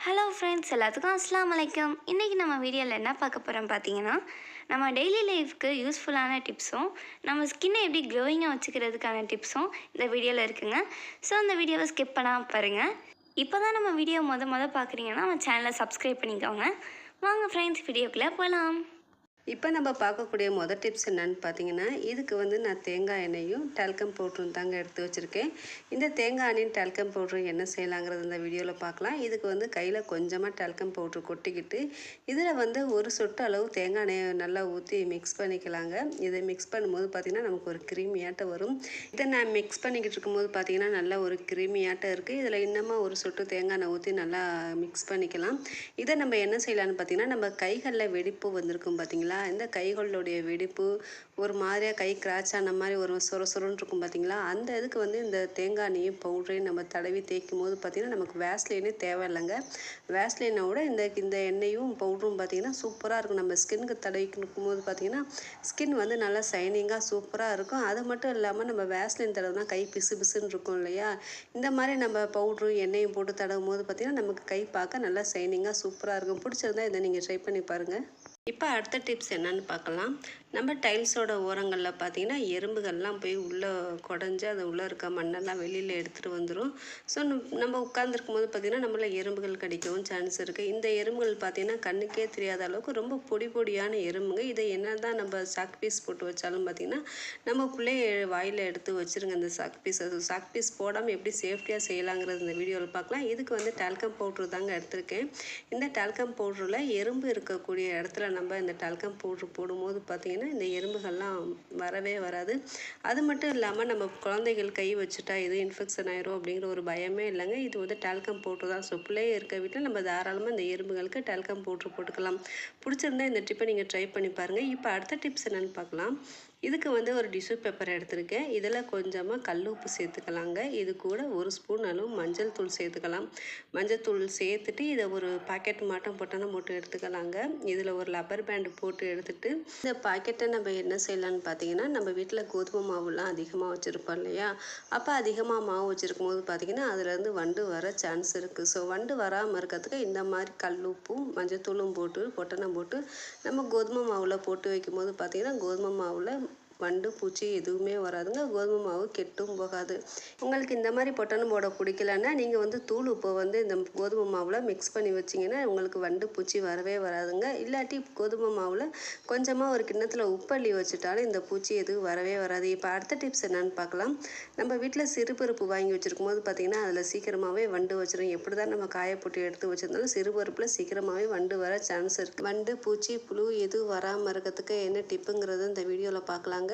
Hello friends எல்லாத்துக்கும் அஸ்லாம் வலைக்கம் இன்றைக்கி நம்ம வீடியோவில் என்ன பார்க்க போகிறோம் பார்த்தீங்கன்னா நம்ம டெய்லி லைஃப்க்கு யூஸ்ஃபுல்லான டிப்ஸும் நம்ம ஸ்கின்னை எப்படி க்ளோயிங்காக வச்சுக்கிறதுக்கான டிப்ஸும் இந்த வீடியோவில் இருக்குங்க. ஸோ அந்த வீடியோவை ஸ்கிப் பண்ணாமல் பாருங்கள் இப்போ தான் நம்ம வீடியோ மொதல் மொதல் பார்க்குறீங்கன்னா நம்ம சேனலை சப்ஸ்கிரைப் பண்ணிக்கோங்க. வாங்க ஃப்ரெண்ட்ஸ் வீடியோக்குள்ளே போகலாம் இப்போ நம்ம பார்க்கக்கூடிய மொதல் டிப்ஸ் என்னென்னு பார்த்தீங்கன்னா இதுக்கு வந்து நான் தேங்காய் எண்ணெயும் டால்கம் பவுட்ரும் தாங்க எடுத்து வச்சுருக்கேன். இந்த தேங்காய் எண்ணெயும் டால்கம் பவுட்ரும் என்ன செய்யலாங்கிறது இந்த வீடியோவில் பார்க்கலாம். இதுக்கு வந்து கையில் கொஞ்சமாக டால்கம் பவுட்ரு கொட்டிக்கிட்டு இதில் வந்து ஒரு சொட்டு அளவு தேங்காய் எண்ணெயை நல்லா ஊற்றி மிக்ஸ் பண்ணிக்கலாங்க. இதை மிக்ஸ் பண்ணும்போது பார்த்திங்கன்னா நமக்கு ஒரு கிரீமியாட்டம் வரும். இதை நான் மிக்ஸ் பண்ணிக்கிட்டு இருக்கும்போது பார்த்திங்கன்னா நல்லா ஒரு கிரீமியாட்டம் இருக்குது இதில் இன்னமும் ஒரு சொட்டு தேங்காய் எண்ணெய் ஊற்றி நல்லா மிக்ஸ் பண்ணிக்கலாம். இதை நம்ம என்ன செய்யலான்னு பார்த்திங்கன்னா நம்ம கைகளில் வெடிப்பு வந்திருக்கும் பார்த்திங்களா இந்த கைகளுடைய வெடிப்பு ஒரு மாதிரியாக கை கிராச் ஆன மாதிரி ஒரு சொர சொரன்னு இருக்கும் பார்த்தீங்களா அந்த இதுக்கு வந்து இந்த தேங்காய் நெய் பவுடரையும் நம்ம தடவி தேய்க்கும் போது பார்த்திங்கன்னா நமக்கு வேஸ்லினே தேவையில்லைங்க. வேஸ்லினை விட இந்த இந்த எண்ணெயும் பவுடரும் பார்த்திங்கன்னா சூப்பராக இருக்கும். நம்ம ஸ்கின்னுக்கு தடவிக்கும் போது பார்த்திங்கன்னா ஸ்கின் வந்து நல்லா ஷைனிங்காக சூப்பராக இருக்கும். அது மட்டும் இல்லாமல் நம்ம வேஸ்லின் தடவுனா கை பிசு பிசுன்னு இருக்கும் இல்லையா? இந்த மாதிரி நம்ம பவுடரும் எண்ணெயும் போட்டு தடவும் போது பார்த்திங்கன்னா நமக்கு கை பார்க்க நல்லா ஷைனிங்காக சூப்பராக இருக்கும். பிடிச்சிருந்தா இதை நீங்கள் ட்ரை பண்ணி பாருங்கள் இப்போ அடுத்த டிப்ஸ் என்னன்னு பார்க்கலாம். நம்ம டைல்ஸோட ஓரங்களில் பார்த்தீங்கன்னா எறும்புகள்லாம் போய் உள்ளே குடஞ்சி அது உள்ளே இருக்க மண்ணெல்லாம் வெளியில் எடுத்துகிட்டு வந்துடும் ஸோ நம்ம உட்காந்துருக்கும் போது பார்த்திங்கன்னா நம்மள எறும்புகள் கடிக்கவும் சான்ஸ் இருக்குது இந்த எறும்புகள் பார்த்திங்கன்னா கண்ணுக்கே தெரியாத அளவுக்கு ரொம்ப பொடி பொடியான எறும்புங்க. இதை என்ன தான் நம்ம சாக் பீஸ் போட்டு வச்சாலும் பார்த்திங்கன்னா நம்ம பிள்ளைய வாயில் எடுத்து வச்சுருங்க இந்த சாக் பீஸ் அது சாக் பீஸ் போடாமல் எப்படி சேஃப்டியாக செய்யலாங்கிறது இந்த வீடியோவில் பார்க்கலாம் இதுக்கு வந்து டால்கம் பவுட்ரு தாங்க எடுத்திருக்கேன். இந்த டால்கம் பவுட்ரில் எறும்பு இருக்கக்கூடிய இடத்துல நம்ம இந்த டால்கம் பவுட்ரு போடும்போது பார்த்திங்கன்னா இந்த எறும்புகள்லாம் வரவே வராது. அது மட்டும் இல்லாமல் நம்ம குழந்தைகள் கை வச்சுட்டா இது இன்ஃபெக்ஷன் ஆயிரும் அப்படிங்கிற ஒரு பயமே இல்லைங்க. இது வந்து டால்கம் போட்டு தான். ஸோ இருக்க வீட்டில் நம்ம தாராளமாக இந்த எறும்புகளுக்கு டால்கம் பவுட்ரு போட்டுக்கலாம். பிடிச்சிருந்தா இந்த டிப்பை நீங்கள் ட்ரை பண்ணி பாருங்கள் இப்போ அடுத்த டிப்ஸ் என்னென்னு பார்க்கலாம். இதுக்கு வந்து ஒரு டிஷ்யூ பேப்பர் எடுத்திருக்கேன். இதில் கொஞ்சமாக கல் உப்பு சேர்த்துக்கலாங்க. இது கூட ஒரு ஸ்பூன் அளவு மஞ்சள் தூள் சேர்த்துக்கலாம். மஞ்சள் தூள் சேர்த்துட்டு இதை ஒரு பாக்கெட் மாட்டம் பொட்டனை போட்டு எடுத்துக்கலாங்க. இதில் ஒரு லப்பர் பேண்டு போட்டு எடுத்துட்டு இந்த பாக்கெட்டை நம்ம என்ன செய்யலான்னு பார்த்தீங்கன்னா நம்ம வீட்டில் கோதுமை மாவுலாம் அதிகமாக வச்சுருப்போம் இல்லையா? அப்போ அதிகமாக மாவு வச்சுருக்கும் போது பார்த்தீங்கன்னா அதுலேருந்து வண்டு வர சான்ஸ் இருக்குது. ஸோ வண்டு வராமல் இருக்கிறதுக்கு இந்த மாதிரி கல் உப்பும் மஞ்சள் தூளும் போட்டு பொட்டனை போட்டு நம்ம கோதுமை மாவில் போட்டு வைக்கும் போது பார்த்தீங்கன்னா கோதுமை மாவில் வண்டு பூச்சி எதுவுமே வராதுங்க. கோதுமை மாவு கெட்டும் போகாது. உங்களுக்கு இந்த மாதிரி பொட்டனம் போட பிடிக்கலன்னா நீங்கள் வந்து தூள் உப்பை வந்து இந்த கோதுமை மாவில் மிக்ஸ் பண்ணி வச்சிங்கன்னா உங்களுக்கு வண்டு பூச்சி வரவே வராதுங்க. இல்லாட்டி கோதுமை மாவில் கொஞ்சமாக ஒரு கிண்ணத்தில் உப்பள்ளி வச்சுட்டாலும் இந்த பூச்சி எதுவும் வரவே வராது. இப்போ அடுத்த டிப்ஸ் என்னென்னு பார்க்கலாம். நம்ம வீட்டில் சிறுபருப்பு வாங்கி வச்சுருக்கும் போது பார்த்திங்கன்னா அதில் சீக்கிரமாகவே வண்டு வச்சிடும் எப்படி தான் நம்ம காய போட்டு எடுத்து வச்சுருந்தாலும் சிறுபருப்பில் சீக்கிரமாகவே வண்டு வர சான்ஸ் இருக்குது வண்டு பூச்சி புழு எதுவும் வராமல் இருக்கிறதுக்கு என்ன டிப்புங்கிறது இந்த வீடியோவில் பார்க்கலாங்க.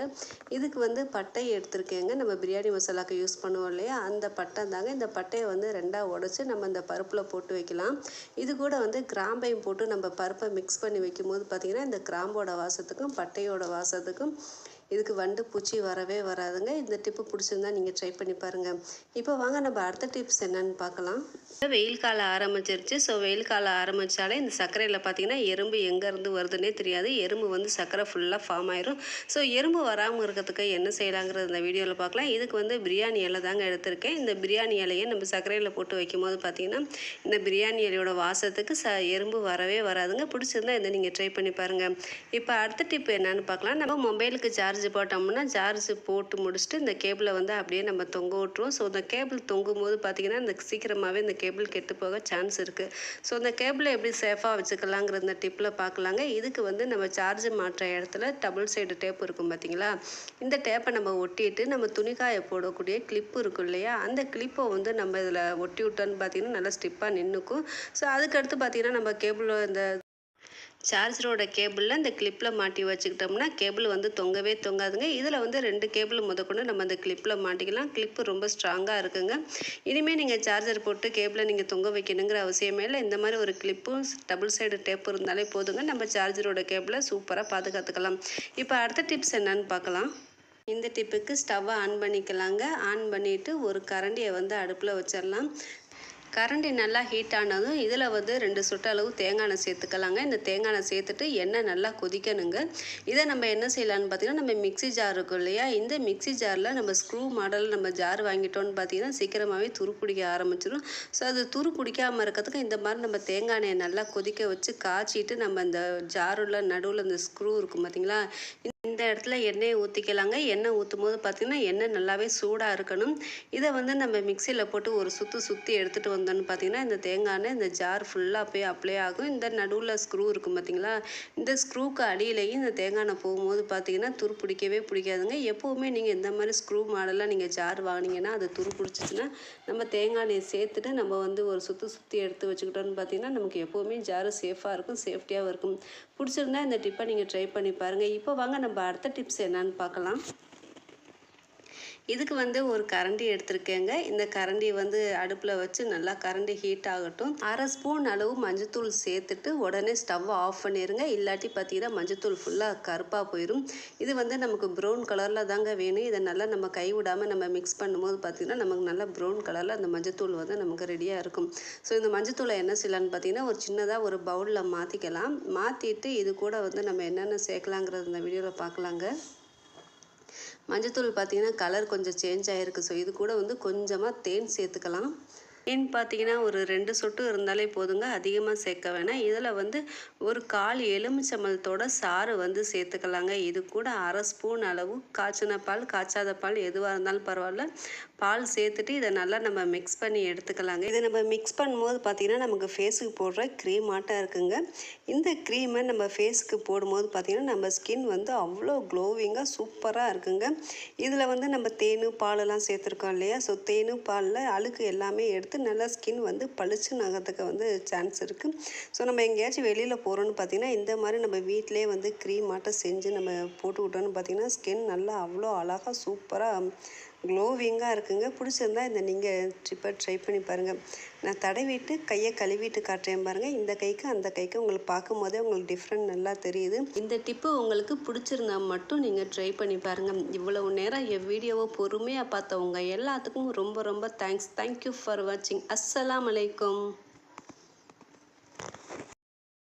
இதுக்கு வந்து பட்டையை எடுத்திருக்கேங்க. நம்ம பிரியாணி மசாலாக்கு யூஸ் பண்ணுவோம் இல்லையா? அந்த பட்டை தாங்க. இந்த பட்டையை வந்து ரெண்டாக உடச்சி நம்ம இந்த பருப்பில் போட்டு வைக்கலாம். இது கூட வந்து கிராம்பையும் போட்டு நம்ம பருப்பை மிக்ஸ் பண்ணி வைக்கும்போது பார்த்திங்கன்னா இந்த கிராம்போட வாசத்துக்கும் பட்டையோட வாசத்துக்கும் இதுக்கு வண்டு பூச்சி வரவே வராதுங்க. இந்த டிப்பு பிடிச்சிருந்தா நீங்கள் ட்ரை பண்ணி பாருங்கள் இப்போ வாங்க நம்ம அடுத்த டிப்ஸ் என்னன்னு பார்க்கலாம். வெயில் காலம் ஆரம்பிச்சிருச்சு. ஸோ வெயில் காலம் ஆரம்பித்தாலே இந்த சர்க்கரையில் பார்த்தீங்கன்னா எறும்பு எங்கேருந்து வருதுன்னே தெரியாது. எறும்பு வந்து சர்க்கரை ஃபுல்லாக ஃபார்ம் ஆயிரும். ஸோ எறும்பு வராமல் இருக்கிறதுக்கு என்ன செய்யலாங்கிறது இந்த வீடியோவில் பார்க்கலாம். இதுக்கு வந்து பிரியாணி இலை தாங்க எடுத்திருக்கேன். இந்த பிரியாணி இலையை நம்ம சர்க்கரையில் போட்டு வைக்கும்போது பார்த்தீங்கன்னா இந்த பிரியாணி இலையோட வாசத்துக்கு ச எறும்பு வரவே வராதுங்க. பிடிச்சிருந்தா இதை நீங்கள் ட்ரை பண்ணி பாருங்கள் இப்போ அடுத்த டிப் என்னன்னு பார்க்கலாம். நம்ம மொபைலுக்கு சார்ஜ் சார்ஜ் போட்டோம்னா சார்ஜ் போட்டு முடிச்சுட்டு இந்த கேபிளை வந்து அப்படியே நம்ம தொங்க விட்டுருவோம். ஸோ இந்த கேபிள் தொங்கும் போது பார்த்திங்கன்னா இந்த சீக்கிரமாகவே இந்த கேபிள் கெட்டு போக சான்ஸ் இருக்குது ஸோ இந்த கேபிளை எப்படி சேஃபாக வச்சுக்கலாங்கிற இந்த டிப்பில் பார்க்கலாங்க இதுக்கு வந்து நம்ம சார்ஜ் மாட்டுற இடத்துல டபுள் சைடு டேப் இருக்கும் பார்த்தீங்களா இந்த டேப்பை நம்ம ஒட்டிட்டு நம்ம துணிக்காய போடக்கூடிய கிளிப்பு இருக்கும் இல்லையா? அந்த கிளிப்பை வந்து நம்ம இதில் ஒட்டி விட்டோன்னு பார்த்தீங்கன்னா நல்லா ஸ்டிப்பாக நின்றுக்கும் ஸோ அதுக்கடுத்து பார்த்தீங்கன்னா நம்ம கேபிள் இந்த சார்ஜரோட கேபிளில் இந்த கிளிப்பில் மாட்டி வச்சுக்கிட்டோம்னா கேபிள் வந்து தொங்கவே தொங்காதுங்க. இதில் வந்து ரெண்டு கேபிள் முதற்கொண்டு நம்ம அந்த கிளிப்பில் மாட்டிக்கலாம். கிளிப்பு ரொம்ப ஸ்ட்ராங்காக இருக்குங்க. இனிமேல் நீங்கள் சார்ஜர் போட்டு கேபிளை நீங்கள் தொங்க வைக்கணுங்கிற அவசியமே இல்லை. இந்த மாதிரி ஒரு கிளிப்பும் டபுள் சைடு டேப் இருந்தாலே போதுங்க. நம்ம சார்ஜரோட கேபிளை சூப்பராக பாதுகாத்துக்கலாம். இப்போ அடுத்த டிப்ஸ் என்னன்னு பார்க்கலாம் இந்த டிப்புக்கு ஸ்டவ்வை ஆன் பண்ணிக்கலாங்க. ஆன் பண்ணிவிட்டு ஒரு கரண்டியை வந்து அடுப்பில் வச்சிடலாம். கரண்டி நல்லா ஹீட் ஆனதும் இதில் வந்து ரெண்டு சொட்டு அளவு தேங்காய் எண்ணெய் சேர்த்துக்கலாங்க. இந்த தேங்காய் எண்ணெய் சேர்த்துட்டு எண்ணெய் நல்லா கொதிக்கணுங்க. இதை நம்ம என்ன செய்யலாம்னு பார்த்தீங்கன்னா நம்ம மிக்ஸி ஜார் இருக்கும் இல்லையா? இந்த மிக்ஸி ஜாரில் நம்ம ஸ்க்ரூ மாடல் நம்ம ஜார் வாங்கிட்டோம்னு பார்த்தீங்கன்னா சீக்கிரமாகவே துரு பிடிக்க ஆரம்பிச்சிடும் ஸோ அது துரு பிடிக்காமல் இருக்கிறதுக்கு இந்த மாதிரி நம்ம தேங்காய் எண்ணெயை நல்லா கொதிக்க வச்சு காய்ச்சிட்டு நம்ம இந்த ஜாருள்ள நடுவில் இந்த ஸ்க்ரூ இருக்கும் பார்த்தீங்களா? இந்த இடத்துல எண்ணெயை ஊற்றிக்கலாங்க எண்ணெய் ஊற்றும் போது பார்த்திங்கன்னா எண்ணெய் நல்லாவே சூடாக இருக்கணும். இதை வந்து நம்ம மிக்சியில் போட்டு ஒரு சுற்று சுற்றி எடுத்துகிட்டு வந்தோன்னு பார்த்திங்கன்னா இந்த தேங்காய் எண்ணெய் இந்த ஜார் ஃபுல்லாக போய் அப்ளை ஆகும். இந்த நடுவில் ஸ்க்ரூ இருக்கும் பார்த்திங்களா இந்த ஸ்க்ரூக்கு அடியிலையும் இந்த தேங்காய் எண்ணெய் போகும்போது பார்த்தீங்கன்னா துரு பிடிக்கவே பிடிக்காதுங்க. எப்போவுமே நீங்கள் இந்த மாதிரி ஸ்க்ரூ மாடலாக நீங்கள் ஜார் வாங்கினீங்கன்னா அது துரு பிடிச்சிச்சின்னா நம்ம தேங்காய் எண்ணெயை சேர்த்துட்டு நம்ம வந்து ஒரு சுற்று சுற்றி எடுத்து வச்சுக்கிட்டோம்னு பார்த்தீங்கன்னா நமக்கு எப்போவுமே ஜாரு சேஃபாக இருக்கும் சேஃப்டியாகவும் இருக்கும். பிடிச்சிருந்தா இந்த டிப்பை நீங்கள் ட்ரை பண்ணி பாருங்கள் இப்போ வாங்க நம்ம அடுத்த டிப்ஸ் என்னன்னு பார்க்கலாம். இதுக்கு வந்து ஒரு கரண்டி எடுத்திருக்கேங்க. இந்த கரண்டி வந்து அடுப்பில் வச்சு நல்லா கரண்டி ஹீட் ஆகட்டும். அரை ஸ்பூன் அளவு மஞ்சத்தூள் சேர்த்துட்டு உடனே ஸ்டவ் ஆஃப் பண்ணிடுங்க இல்லாட்டி பார்த்தீங்கன்னா மஞ்சத்தூள் ஃபுல்லாக கருப்பாக போயிடும் இது வந்து நமக்கு ப்ரௌன் கலரில் தாங்க வேணும். இதை நல்லா நம்ம கைவிடாமல் நம்ம மிக்ஸ் பண்ணும்போது பார்த்திங்கன்னா நமக்கு நல்லா ப்ரௌன் கலரில் அந்த மஞ்சத்தூள் வந்து நமக்கு ரெடியாக இருக்கும். ஸோ இந்த மஞ்சத்தூளை என்ன செய்யலான்னு பார்த்தீங்கன்னா ஒரு சின்னதாக ஒரு பவுலில் மாற்றிக்கலாம் மாற்றிட்டு இது கூட வந்து நம்ம என்னென்ன சேர்க்கலாங்கிறது இந்த வீடியோவில் பார்க்கலாங்க மஞ்சத்தூள் பார்த்தீங்கன்னா கலர் கொஞ்சம் சேஞ்ச் ஆகிருக்கு ஸோ இது கூட வந்து கொஞ்சமாக தேன் சேர்த்துக்கலாம். தேன் பார்த்தீங்கன்னா ஒரு ரெண்டு சொட்டு இருந்தாலே போதுங்க. அதிகமாக சேர்க்க வேணாம். இதில் வந்து ஒரு கால் எலுமிச்சம்பழத்தோட சாறு வந்து சேர்த்துக்கலாங்க. இது கூட அரை ஸ்பூன் அளவு காய்ச்சின பால் காய்ச்சாத பால் எதுவாக இருந்தாலும் பரவாயில்ல. பால் சேர்த்துட்டு இதை நல்லா நம்ம மிக்ஸ் பண்ணி எடுத்துக்கலாங்க. இதை நம்ம மிக்ஸ் பண்ணும்போது பார்த்திங்கன்னா நமக்கு ஃபேஸுக்கு போடுற க்ரீம் ஆட்டம் இருக்குங்க. இந்த க்ரீமை நம்ம ஃபேஸுக்கு போடும்போது பார்த்திங்கன்னா நம்ம ஸ்கின் வந்து அவ்வளோ க்ளோவிங்காக சூப்பராக இருக்குங்க. இதில் வந்து நம்ம தேனு பாலெல்லாம் சேர்த்துருக்கோம் இல்லையா? ஸோ தேனு பாலில் அழுக்கு எல்லாமே எடுத்து நல்லா ஸ்கின் வந்து பளிச்சு நகத்துக்கு வந்து சான்ஸ் இருக்குது ஸோ நம்ம எங்கேயாச்சும் வெளியில் போகிறோன்னு பார்த்திங்கன்னா இந்த மாதிரி நம்ம வீட்டிலே வந்து க்ரீம் மாட்டை செஞ்சு நம்ம போட்டுக்கிட்டோன்னு பார்த்திங்கன்னா ஸ்கின் நல்லா அவ்வளோ அழகாக சூப்பராக க்ளோவிங்காக இருக்குங்க. பிடிச்சிருந்தா இந்த நீங்கள் ட்ரிப்பை ட்ரை பண்ணி பாருங்கள் நான் தடவிட்டு கையை கழுவிட்டு காட்டுறேன் பாருங்கள் இந்த கைக்கு அந்த கைக்கு உங்களுக்கு பார்க்கும் போதே உங்களுக்கு டிஃப்ரெண்ட் நல்லா தெரியுது. இந்த டிப்பு உங்களுக்கு பிடிச்சிருந்தா மட்டும் நீங்கள் ட்ரை பண்ணி பாருங்கள் இவ்வளவு நேரம் என் வீடியோவை பொறுமையாக பார்த்தவங்க எல்லாத்துக்கும் ரொம்ப ரொம்ப தேங்க்ஸ் தேங்க்யூ ஃபார் வாட்சிங் அஸ்ஸலாம் அலைக்கும்.